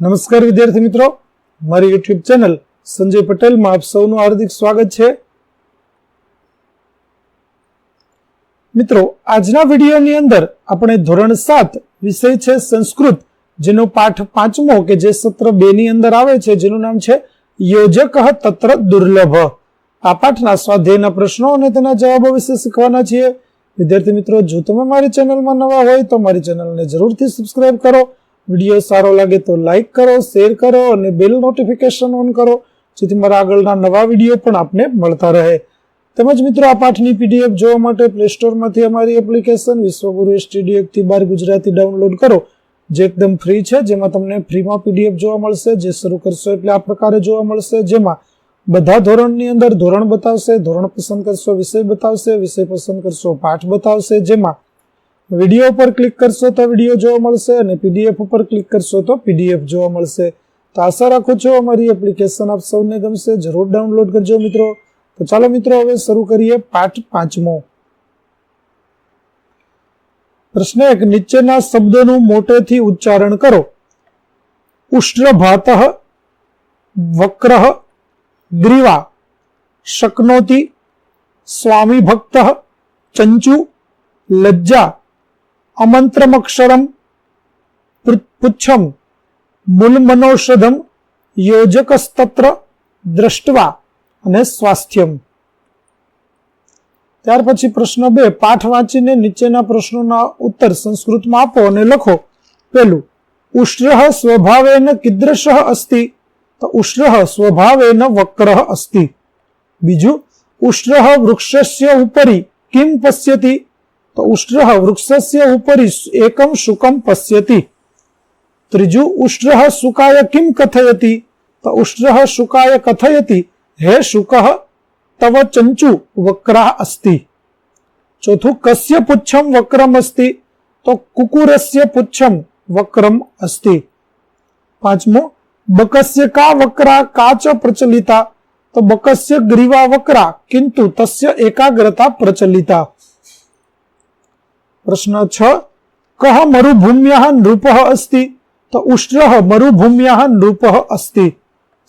નમસ્કાર વિદ્યાર્થી મિત્રો. મારી યુટ્યુબ ચેનલ સંજય પટેલમાં આપ સૌનું હાર્દિક સ્વાગત છે. મિત્રો, આજના વિડીયોની અંદર આપણે ધોરણ સાત વિષય છે સંસ્કૃત, જેનો પાઠ પાંચમો કે જે સત્ર બે ની અંદર આવે છે, જેનું નામ છે યોજક તત્ર દુર્લભ. આ પાઠના સ્વાધ્યાયના પ્રશ્નો અને તેના જવાબો વિશે શીખવાના છીએ. વિદ્યાર્થી મિત્રો, જો તમે મારી ચેનલમાં નવા હોય તો મારી ચેનલને જરૂરથી સબસ્ક્રાઇબ કરો વીડિયો સારો લાગે તો લાઈક કરો, શેર કરો અને બેલ નોટિફિકેશન ઓન કરો, જેથી મારા આગળના નવા વીડિયો પણ આપને મળતા રહે. તેમજ મિત્રો, આ પાઠની પીડીએફ જોવા માટે પ્લે સ્ટોરમાંથી અમારી એપ્લિકેશન વિશ્વગુરુ સ્ટુડિયો એકથી બાર ગુજરાતી ડાઉનલોડ કરો, જે એકદમ ફ્રી છે, જેમાં તમને ફ્રીમાં પીડીએફ જોવા મળશે, જે શરૂ કરશો એટલે આ પ્રકારે જોવા મળશે, જેમાં બધા ધોરણની અંદર ધોરણ બતાવશે, ધોરણ પસંદ કરશો, વિષય બતાવશે, વિષય પસંદ કરશો, પાઠ બતાવશે, જેમાં વીડિયો પર ક્લિક કરશો તો વીડિયો જોવા મળશે અને પીડીએફ ઉપર ક્લિક કરશો તો પીડીએફ જોવા મળશે. તો આશા રાખું છું અમારી એપ્લિકેશન આપ સૌને ગમશે. જરૂર ડાઉનલોડ કરજો મિત્રો. તો ચાલો મિત્રો, હવે શરૂ કરીએ પાઠ પાંચમો. પ્રશ્ન એક, નીચેના શબ્દોનું મોટેથી ઉચ્ચારણ કરો. ઉષ્ટ્રભાત વક્ર, ગ્રીવા, શક્નોતિ, સ્વામી ભક્ત, ચંચુ, લજ્જા અમંત્રમક્ષરમ પુચ્છમ મૂલમનૌષધમ યોજકસ્તત્ર દ્રષ્ટવા અને સ્વાસ્થ્યમ. ત્યાર પછી પ્રશ્ન બે, પાઠ વાંચીને નીચેના પ્રશ્નોના ઉત્તર સંસ્કૃતમાં આપો અને લખો. પેલું ઉષ્ર સ્વભાવેન કીદૃશ અસ્તિ. તો ઉષ્ટ્ર સ્વભાવેન વક્ર અસ્તિ. બીજું ઉષ્ર વૃક્ષસ્ય ઉપરી કિમ પશ્યતિ. તો ઉષ્ટ્ર વૃક્ષસ્ય ઉપરી એકમ શુકમ પશ્યતિ ત્રીજું ઉષ્ટ્ર શુકાય કિમ કથયતિ તો ઉષ્ટ્ર શુકાય કથયતિ હે શુક તવ ચંચુ વક્રા અસ્તિ ચોથું કસ્ય પુચ્છમ વક્રમ અસ્તિ તો કુકુરસ્ય પુચ્છમ વક્રમ અસ્તિ પાંચમું બકસ્ય કા વક્રા કાચ પ્રચલિતા તો બકસ્ય ગ્રીવા વક્રા કિંતુ તસ્ય એકાગ્રતા પ્રચલિતા પ્રશ્ન છ. કહ મરુભૂમ્ય નૃપ અસ્તિ? તો ઉષ્ટ્ર મરુભૂમ્ય નૃપ અસ્તિ.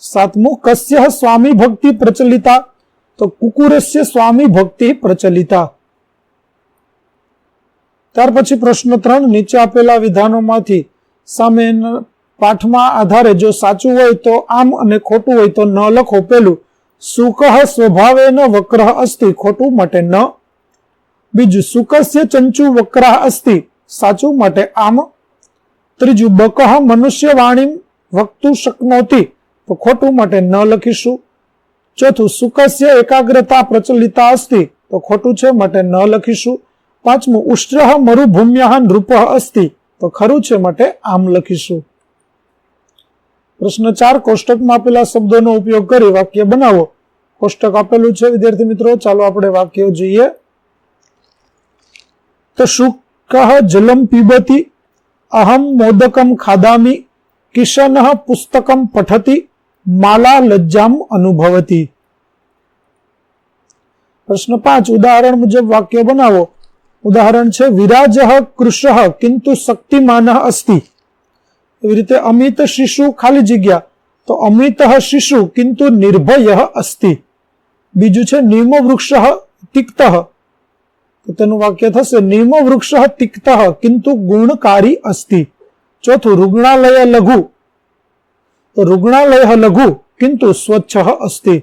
સાતમું, કસ્ય સ્વામી ભક્તિ પ્રચલિતા? તો કુકુરસ્ય સ્વામી ભક્તિ પ્રચલિતા. ત્યાર પછી પ્રશ્ન ત્રણ, નીચે આપેલા વિધાનોમાંથી સામે પાઠમાં આધારે જો સાચું હોય તો આમ અને ખોટું હોય તો ન લખો. પેલું સુકહ સ્વભાવે ન વક્ર અસ્તિ, ખોટું માટે ન બીજું સુકસ્ય ચંચુ વક્ર અસ્તિ. સાચું માટે આમ. ત્રીજું, બકહ મનુષ્ય વાણી વક્તુ શકનોતી. તો ખોટું માટે ન લખીશું. ચોથું, સુકસ્ય એકાગ્રતા પ્રચલિતા અસ્તિ. તો ખોટું છે, માટે ન લખીશું. પાંચમું ઉષ્ટ્ર મરુભૂમ્ય નૃપ અસ્તિ. તો ખરું છે, માટે આમ લખીશું. પ્રશ્ન ચાર કોષ્ટકમાં આપેલા શબ્દોનો ઉપયોગ કરી વાક્ય બનાવો. કોષ્ટક આપેલું છે, વિદ્યાર્થી મિત્રો. ચાલો આપણે વાક્યો જોઈએ. તો શુક જલમ પીબતી અહમ મોદકમ ખાદામી કિશન પુસ્તકમ પઠતી માલા લજ્જામ અનુભવતી પ્રશ્ન પાંચ ઉદાહરણ મુજબ વાક્ય બનાવો ઉદાહરણ છે વિરાજ કૃષ કિંતુ શક્તિમાન અસ્તિ એવી રીતે અમિત શિશુ ખાલી જગ્યા તો અમિત શિશુ કિંતુ નિર્ભય અસ્તિ બીજું છે નિમ વૃક્ષ તિક્ત તો તેનું વાક્ય થશે નિમ વૃક્ષ તિક્ત કિંતુ ગુણકારી અસ્તિ ચોથું રુગ્ણાલય લઘુ તો રુગ્ણાલય લઘુ કિંતુ સ્વચ્છ અસ્તિ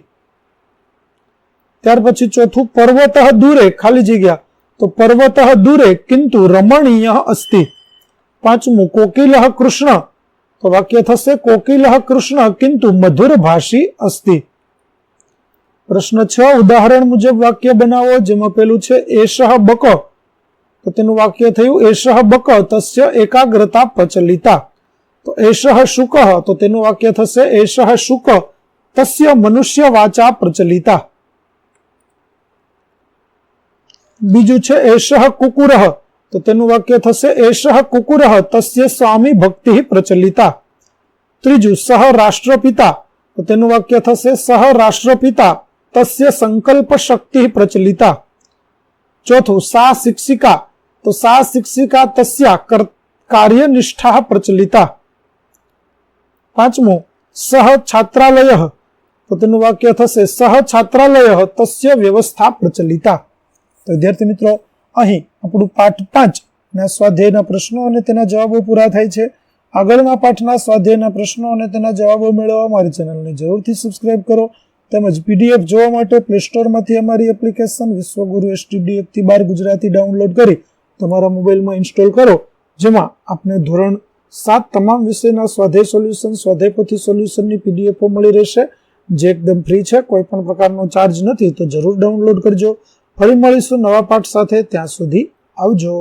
ત્યાર પછી ચોથું પર્વત દૂરે ખાલી જગ્યા તો પર્વત દૂરે કિંતુ રમણીય અસ્તિ પાંચમું કોકિલ કૃષ્ણ તો વાક્ય થશે કોકિલ કૃષ્ણ કિંતુ મધુર ભાષી અસ્તિ પ્રશ્ન છ, ઉદાહરણ મુજબ વાક્ય બનાવો, જેમાં પેલું છે એશ બક તો તેનું વાક્ય થયું એશ બક તસ્ય એકાગ્રતા પ્રચલિતા. તો એશ શુક તો તેનું વાક્ય થશે એશ શુક તસ્ય મનુષ્ય વાચા પ્રચલિતા. બીજું છે એશ કુકુર તો તેનું વાક્ય થશે એશ કુકુર તસ્ય સ્વામી ભક્તિ પ્રચલિતા. ત્રીજું, સહ રાષ્ટ્રપિતા. તો તેનું વાક્ય થશે, સહ રાષ્ટ્રપિતા. તસ્ય સંકલ્પ શક્તિ પ્રચલિતા ચોથું સા શિક્ષિકા તો સા શિક્ષિકા તસ્યા કાર્યનિષ્ઠા પ્રચલિતા પાંચમું સહ છાત્રાલય તો તેનું વાક્ય થશે સહ છાત્રાલય તસ્ય વ્યવસ્થા પ્રચલિતા તો વિદ્યાર્થી મિત્રો અહીં આપણું પાઠ પાંચ ના સ્વાધ્યાયના પ્રશ્નો અને તેના જવાબો પૂરા થાય છે આગળના પાઠના સ્વાધ્યાયના પ્રશ્નો અને તેના જવાબો મેળવવા મારી ચેનલને જરૂરથી સબસ્ક્રાઇબ કરો તેમજ પીડીએફ જોવા માટે પ્લે સ્ટોરમાંથી અમારી એપ્લિકેશન વિશ્વગુરુ એસટીડી એકથી બાર ગુજરાતી ડાઉનલોડ કરી તમારા મોબાઈલમાં ઇન્સ્ટોલ કરો, જેમાં આપને ધોરણ સાત તમામ વિષયના સ્વાધ્યાય સોલ્યુશન સ્વાધ્યાયપોથી સોલ્યુશનની પીડીએફો મળી રહેશે. જે એકદમ ફ્રી છે કોઈ પણ પ્રકારનો ચાર્જ નથી, તો જરૂર ડાઉનલોડ કરજો. ફરી મળીશું નવા પાઠ સાથે, ત્યાં સુધી આવજો.